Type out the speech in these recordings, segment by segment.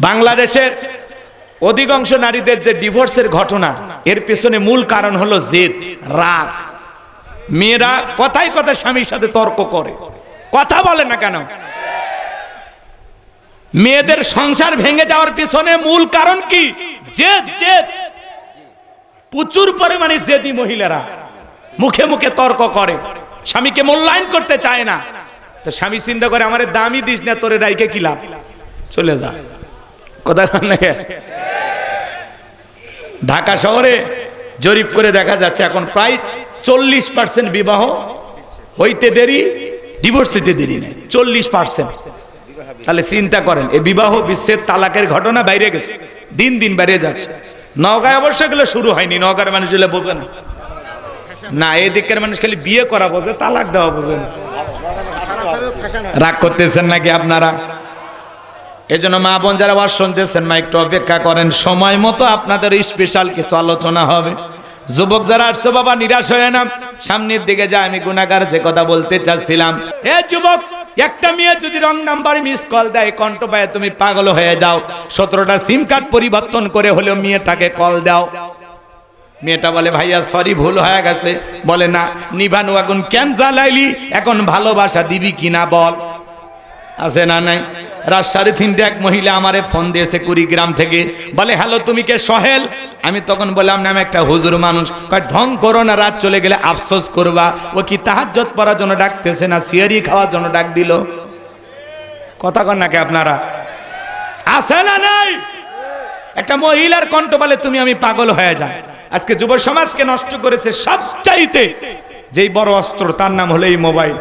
বাংলাদেশের অধিকাংশ নারীদের যে ডিভোর্সের ঘটনা, এর পেছনে মূল কারণ হলো জেদ, রাগ। মেয়েরা কথাই কথা স্বামীর সাথে তর্ক করে। কথা বলে না কেন? মেয়েদের সংসার ভেঙে যাওয়ার পিছনে মূল কারণ কি? জেদ জেদ। প্রচুর পরিমাণে জেদি মহিলারা মুখে মুখে তর্ক করে। স্বামীকে মূল্যায়ন করতে চায় না। তো স্বামী চিন্তা করে, আমার দামি দিস না, তোরে রাইকে কি লাভ? চলে যা। কথা কন না ঢাকা শহরে জরিপ করে দেখা যাচ্ছে এখন প্রায় চল্লিশ পার্সেন্ট বিবাহ হইতে দেরি ডিভোর্স হইতে দেরি নেই। চল্লিশ পার্সেন্ট তাহলে চিন্তা করেন, এই বিবাহ বিশ্বের তালাকের ঘটনা বাইরে গেছে, দিন দিন বাইরে যাচ্ছে। নগায় অবশ্য এগুলো শুরু হয়নি নগার মানুষ এগুলো বোঝে না। না, এই দিকের মানুষ খালি বিয়ে করা বোঝে, তালাক দেওয়া বোঝে না। রাগ করতেছেন নাকি আপনারা? এজন্য মা বোন যারা আবার শুনতেছেন মা, একটু অপেক্ষা করেন, সময় মতো আপনাদের স্পেশাল কিছু আলোচনা হবে। যুবক যারা আসছো, বাবা নিরাশ হয়ে না? সামনের দিকে যা আমি গুণাগার যে কথা বলতে চাচ্ছিলাম। এ যুবক, একটা মেয়ে যদি রং নাম্বার মিস কল দেয়, কণ্ঠ পায়ে তুমি পাগল হয়ে যাও। সতেরোটা সিম কার্ড পরিবর্তন করে হলেও মেয়েটাকে কল দাও। মেয়েটা বলে, ভাইয়া সরি ভুল হয়ে গেছে। বলে, না, নিভানু এখন ক্যান্সার জ্বালাইলি? এখন ভালোবাসা দিবি কিনা বল। আছে না নাই? রাত সাড়ে তিনটে এক মহিলা আমারে ফোন দিয়েছে কুড়িগ্রাম থেকে। বলে হ্যালো তুমি কে সহেল? আমি তখন বললাম না আমি একটা হুজুর মানুষ। ঢং করো না, রাত চলে গেলে আফসোস করবা। ও কি তাহাজ্জত পড়ার জন্য ডাকতেছে না সিয়ারি খাওয়ার জন্য ডাক দিল? কথা কন নাকি আপনারা? আছে না নাই? একটা মহিলার কণ্ঠ বলে, তুমি আমি পাগল হয়ে যাই। আজকে যুব সমাজকে নষ্ট করেছে সবচাইতে। যেই বড় অস্ত্র, তার নাম হলো এই মোবাইল।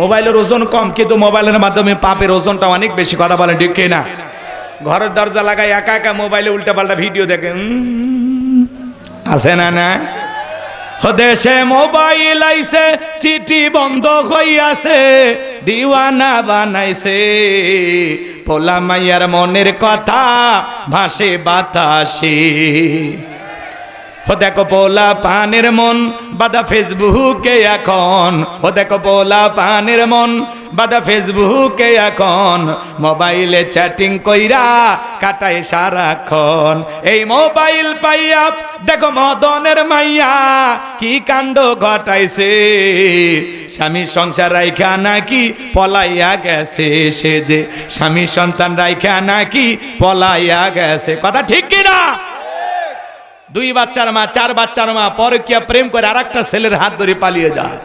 মোবাইলের ওজন কম, কিন্তু মোবাইলের মাধ্যমে পাপের ওজনটা অনেক বেশি, কথা বলেন ঠিক না ঘরের দরজা লাগাই, একা একা মোবাইলে উল্টা পাল্টা ভিডিও দেখে আছে না না? দেশে মোবাইল আইছে, চিঠি বন্ধ হইয়াছে, দিওয়ানা বানাইছে। পোলা মাইয়ার মনের কথা ভাসে বাতাসে। ও দেখো পোলা পানের মন, বাদা ফেসবুকে এখন। ও দেখো পোলা পানের মন, বাদা ফেসবুকে এখন। মোবাইলে চ্যাটিং কইরা কাটায় সারাক্ষণ। এই মোবাইল পাইয়া, দেখো মদনের মাইয়া, কি কাণ্ড ঘটাইছে। স্বামী সংসার রাইখা নাকি পলাইয়া গেছে সে যে। স্বামী সন্তান রাইখা নাকি পলাইয়া গেছে। কথা ঠিক কিনা? দুই বাচ্চার মা, চার বাচ্চার মা, পরকিয়া প্রেম করে আর একটা ছেলের হাত ধরে পালিয়ে যায়।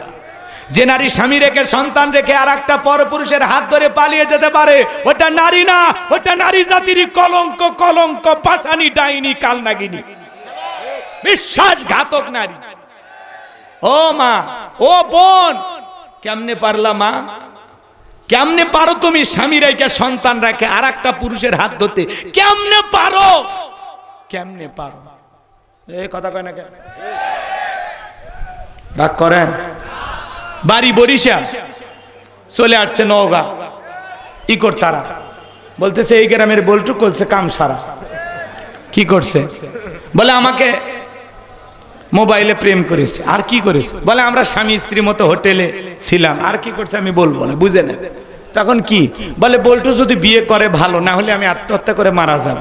যে নারী স্বামী রেখে, সন্তান রেখে আর একটা পরপুরুষের হাত ধরে পালিয়ে যেতে পারে, ওটা নারী না, ওটা নারী জাতির কলঙ্ক কলঙ্ক, পাশানি, ডাইনি, কালনাগিনী। বিশ্বাসঘাতক নারী। ও মা, ও বোন, কেমনে পারলা মা? কেমনে পারো তুমি স্বামী রেখে, সন্তান রেখে আর একটা পুরুষের হাত ধরতে? কেমনে পারো? কেমনে পারো? এই করেন? বাড়ি বরিশাল। চলে আসছে নওগাঁ। ই তারা। বলতেছে, এই গ্রামের বল্টু করছে কাম সারা কি করছে? বলে, আমাকে মোবাইলে প্রেম করেছে। আর কি করেছে? বলে, আমরা স্বামী স্ত্রী মতো হোটেলে ছিলাম। আর কি করছে আমি বলব না, বুঝে না তখন কি? বলে, বল্টু যদি বিয়ে করে ভালো, না হলে আমি আত্মহত্যা করে মারা যাব।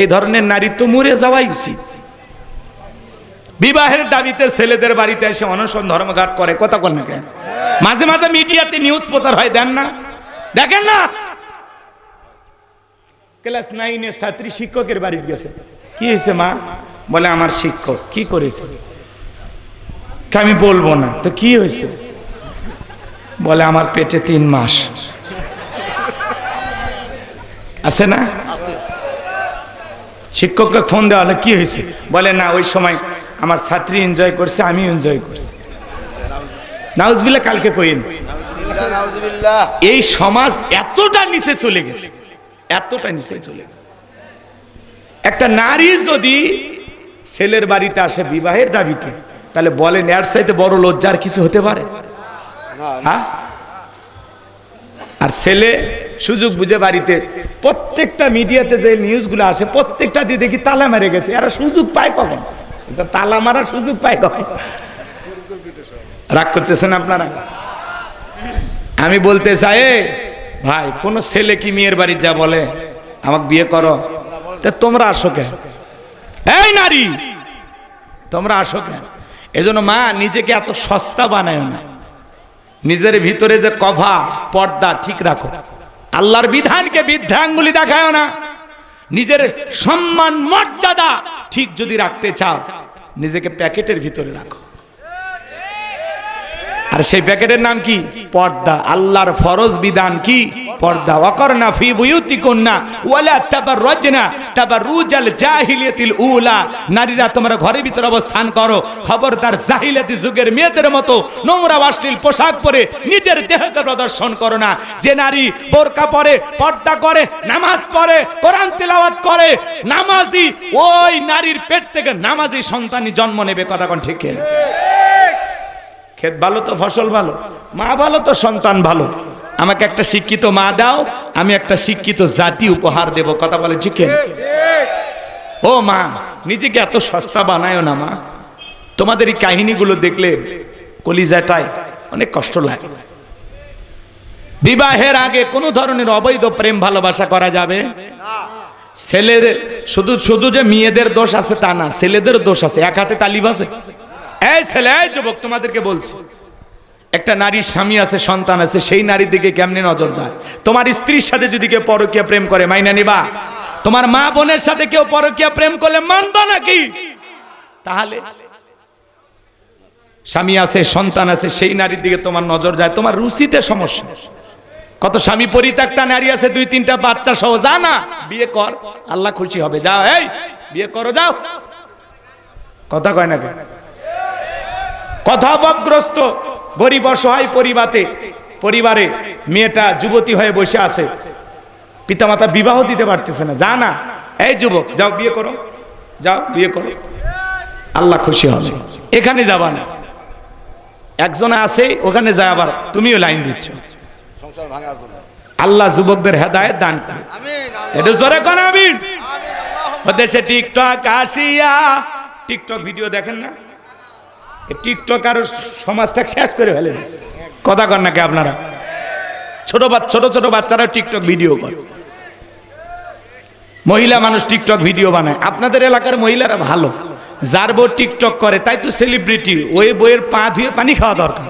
এই ধরনের নারী তো মরে যাওয়াই উচিত। বিবাহের দাবিতে ছেলেদের বাড়িতে এসে অনশন ধর্মঘাট করে। কথা কল না কেন? মাঝে মাঝে মিডিয়াতে নিউজ প্রচার হয় দেন না? দেখেন না? ক্লাস নাইনের ছাত্রী শিক্ষকের বাড়িতে গেছে। কি হয়েছে মা? বলে আমার শিক্ষক কি করেছে? আমি বলব না। তো কি হয়েছে? বলে আমার পেটে তিন মাস। আছে না? শিক্ষককে ফোন দেওয়া হলো কি হয়েছে? বলে না ওই সময় আমার ছাত্রী এনজয় করছে আমি এনজয় করছি। নাউজবিল্লা কালকে কইন এই সমাজ এতটা নিচে চলে গেছে, এতটা নিচে চলে গেছে। একটা নারী যদি ছেলের বাড়িতে আসে বিবাহের দাবিতে, তাহলে বলেন, এর চাইতে বড় লজ্জার কিছু হতে পারে? হ্যাঁ? আর ছেলে সুযোগ বুঝে বাড়িতে, প্রত্যেকটা মিডিয়াতে যে নিউজগুলো আসে, প্রত্যেকটা দিয়ে দেখি তালা মেরে গেছে, এরা সুযোগ পায় কখন? তালা মারার সুযোগ পায় রাগ করতেছেন আপনারা? আমি বলতে চাই ভাই, কোন ছেলে কি মেয়ের বাড়ি যা বলে, আমাকে বিয়ে করো। তা তোমরা আসো কেন? এই নারী! তোমরা আসো কেন? এজন্য মা নিজেকে এত সস্তা বানায় না। নিজের ভিতরে যে কভা, পর্দা ঠিক রাখো। আল্লাহর বিধানকে বৃদ্ধাঙ্গুলি দেখায় না। নিজের সম্মান, মর্যাদা ঠিক যদি রাখতে চাও নিজেকে প্যাকেটের ভিতরে রাখো। আর সেই প্যাকেটের নাম কি? পর্দা। আল্লাহর ফরজ বিধান কি? পর্দা। ওয়াকরনা ফি বুয়ুতিকুন্না ওয়ালা তাবাররাজনা তাবাররুজাল জাহিলিয়াতিল উলা। নারীরা তোমরা ঘরের ভিতরে অবস্থান করো। খবরদার জাহিলিয়াতি যুগের মেয়েদের মতো নোংরা অশ্লীল পোশাক পরে নিজের দেহকে প্রদর্শন করো না। যে নারী বোরকা পরে, পর্দা করে, নামাজ পড়ে, কোরআন তেলাওয়াত করে, নামাজি, ওই নারীর পেট থেকে নামাজি সন্তানই জন্ম নেবে, কথা কোন ঠিক? ক্ষেত ভালো তো, ফসল ভালো। মা ভালো তো, সন্তান ভালো। আমাকে একটা শিক্ষিত মা দাও, আমি একটা শিক্ষিত জাতি উপহার দেব। কথা বলে ঠিক কি? ও মা, নিজেকে এত সস্তা বানায় না মা। তোমাদের এই কাহিনীগুলো দেখলে কলিজাটায় অনেক কষ্ট লাগে। বিবাহের আগে কোনো ধরনের অবৈধ প্রেম ভালোবাসা করা যাবে? ছেলের শুধু শুধু যে মেয়েদের দোষ আছে তা না ছেলেদের দোষ আছে। এক হাতে তালিব আছে এই ছেলে, এই যুবক, তোমাদেরকে বলছি, একটা নারীর স্বামী আছে, সন্তান আছে, সেই নারীর দিকে কেমনে নজর দেয়? তোমার স্ত্রীর সাথে যদি কেউ পরকীয়া প্রেম করে, মাইনা নিবা? তোমার মা বোনের সাথে কেউ পরকীয়া প্রেম করলে মানবা নাকি? তাহলে স্বামী আছে, সন্তান আছে, সেই নারীর দিকে তোমার নজর যায়, তোমার রুচিতে সমস্যা। কত স্বামী পরিত্যক্তা নারী আছে, দুই, তিনটা বাচ্চা সহ, যা না, বিয়ে কর, আল্লাহ খুশি হবে, যাও, এই, বিয়ে করো, যাও। কথা কয় না? কথা অভাবগ্রস্ত গরিব অসহায় পরিবারে পরিবারে মেয়েটা যুবতী হয়ে বসে আছে। পিতামাতা বিবাহ দিতে পারতেছে না। যা না এই যুবক, যাও বিয়ে করো। যাও বিয়ে করো। আল্লাহ খুশি হবে। এখানে যাবা না। একজনে আছে, ওখানে যায় আবার তুমিও লাইন দিচ্ছ। আল্লাহ যুবকদের হেদায়েত দান করে এটা জোরে আমিন। দেশে টিকটক আসিয়া, টিকটক ভিডিও দেখেন না? টিকটক আর সমাজটা শেষ করে কথা কন নাকি আপনারা? ছোট ছোট ছোট বাচ্চারা টিকটক ভিডিও করে। মহিলা মানুষ টিকটক ভিডিও বানায়। আপনাদের এলাকার মহিলারা ভালো। যার বউ টিকটক করে, তাই তো সেলিব্রিটি ওই বইয়ের পা ধুয়ে পানি খাওয়া দরকার।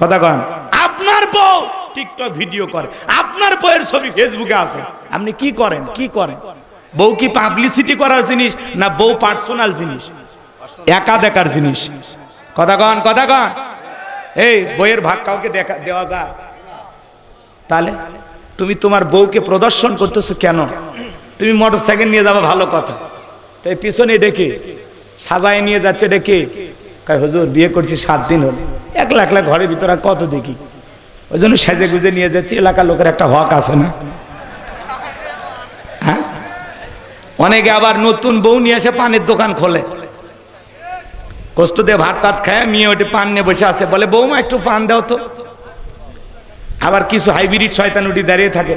কথা কন। আপনার বউ টিকটক ভিডিও করে। আপনার বউয়ের ছবি ফেসবুকে আছে। আপনি কি করেন? কি করেন? বউ কি পাবলিসিটি করার জিনিস না বউ পার্সোনাল জিনিস? একা দেখার জিনিস। কথা কন কথা কন। এই, বইয়ের ভাগ কাউকে দেখা, দেওয়া যায়। তাহলে? তুমি তোমার বউকে প্রদর্শন করতেছো কেন? তুমি মোটর সাইকেল নিয়ে যাবে, ভালো কথা। তাই পিছনে ডেকে, সাজায় নিয়ে যাচ্ছে ডেকে। হুজুর, বিয়ে করছি সাত দিন হল। একলা একলা ঘরের ভিতরে কত দেখি? ওই জন্য সেজে গুজে নিয়ে যাচ্ছি। এলাকার লোকের একটা হক আছে না? হ্যাঁ? অনেকে আবার নতুন বউ নিয়ে এসে পানের দোকান খোলে। কষ্ট দিয়ে ভাত টাত খায়, মেয়ে ওটি পান নিয়ে বসে আছে, বলে, বৌমা, একটু পান দাও তো। আবার কিছু হাইব্রিড শয়তান উঠি দাঁড়িয়ে থাকে।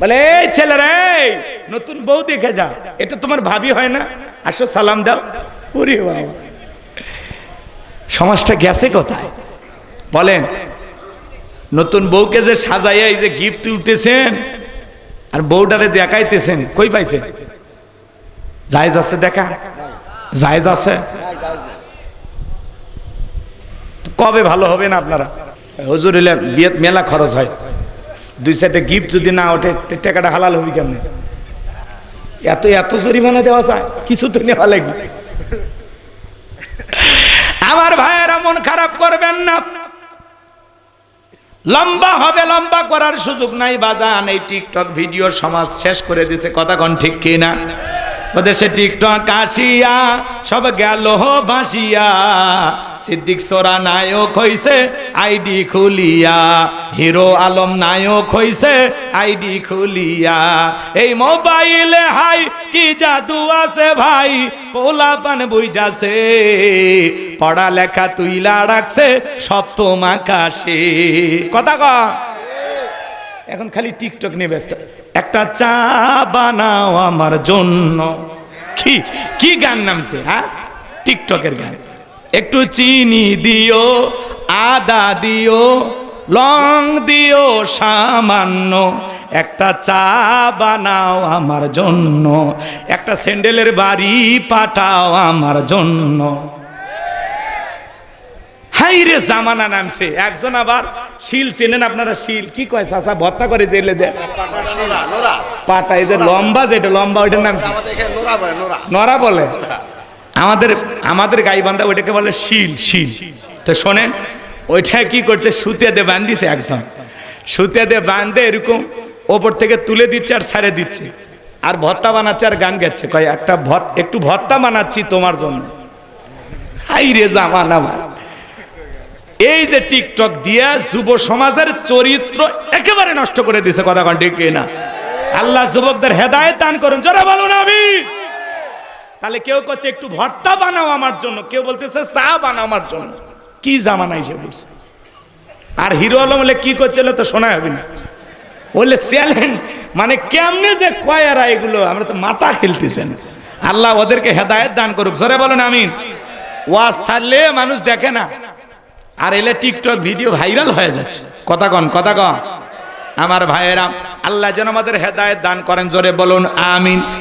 বলে, এই ছেলেরা, এই, নতুন বউ দেখে যা, এটা তোমার ভাবি হয় না? আসো, সালাম দাও। ওরে বাবা। সমাজটা গেছে কোথায়? বলেন, নতুন বউকে যে সাজাইয়া এই যে গিফট তুলতেছেন, আর বউটারে দেখাইতেছেন, কই পাইছে জায়েজ আছে দেখা? জায়েজ আছে? কবে ভালো হবে না আপনারা? হুজুর এলে বিয়েত মেলা খরচ হয়। দুই সাইডে গিফট যদি না ওঠে টাকাটা হালাল হবে কেমনে? এত এত জরিমানা দেওয়া যায় কিছু তো নেওয়া লাগবে। আমার ভাইয়েরা মন খারাপ করবেন না। লম্বা হবে লম্বা করার সুযোগ নাই। বাজান এই টিকটক ভিডিও সমাজ শেষ করে দিছে। কথা কন ঠিক কিনা? ওদেশে টিকটক আসিয়া, সব গেল ভাসিয়া। সিদ্দিক সোরা নায়ক হইছে, আইডি খুলিয়া। হিরো আলম নায়ক হইছে, আইডি খুলিয়া। এই মোবাইলে হাই, কি জাদু আছে ভাই? পোলা পান বুঝাছে পড়ালেখা তুইলা রাখছে সপ্তম আকাশে কথা কর এখন খালি টিকটক নিয়ে ব্যস্ত। একটা চা বানাও আমার জন্য। কি কি গান নামছে হ্যাঁ? টিকটকের গান। একটু চিনি দিও, আদা দিও, লং দিও, সামান্য। একটা চা বানাও আমার জন্য। একটা স্যান্ডেলের বাড়ি পাঠাও আমার জন্য। হাই রে, জামানা নামছে। একজন আবার শিল চেনেন আপনারা, শিল। কি কয় চাচা, ভত্তা করে দিলে যে। পাটা এই যে লম্বা যেটা লম্বা, ওইটার নাম নোরা বলে। আমাদের আমাদের গাইবান্ধা ওইটাকে বলে শিল শিল। তো শোনেন, ওইটা কি করছে, সুতে দিয়ে বান্ধিছে একজন। সুতে দিয়ে বান্ধে এরকম ওপর থেকে তুলে দিচ্ছে আর ছাড়ে দিচ্ছে। আর ভত্তা বানাচ্ছে আর গান গাচ্ছে। কয়, একটা ভত একটু ভত্তা বানাচ্ছি তোমার জন্য। হাই রে, জামানা ভাই। এই যে টিকটক দিয়া যুব সমাজের চরিত্র একেবারে নষ্ট করে দিছে, কথা কন ঠিক না আল্লাহ যুবকদের হেদায়েত দান করুন যারা বলুন আমি তাহলে কেউ করছে একটু ভর্তা বানাও আমার জন্য, কেউ বলতেছে চা বানাও আমার জন্য। কি জামানা এসে বলছে? আর হিরো আলম বলে, কি করছিল তো শোনা হবে না। বললে, চ্যালেঞ্জ মানে কেমনে যে কয়ারা এগুলো, আমরা তো মাথা খেলতেছেন। আল্লাহ ওদেরকে হেদায়েত দান করুক, জোরে বলুন, আমিন। ওয়াজ ছাড়লে মানুষ দেখে না। আর এলে টিকটক ভিডিও ভাইরাল হয়ে যাচ্ছে। কথা কন কথা কন। আমার ভাইয়েরা, আল্লাহ যেন আমাদের হেদায়ত দান করেন, জোরে বলুন, আমিন।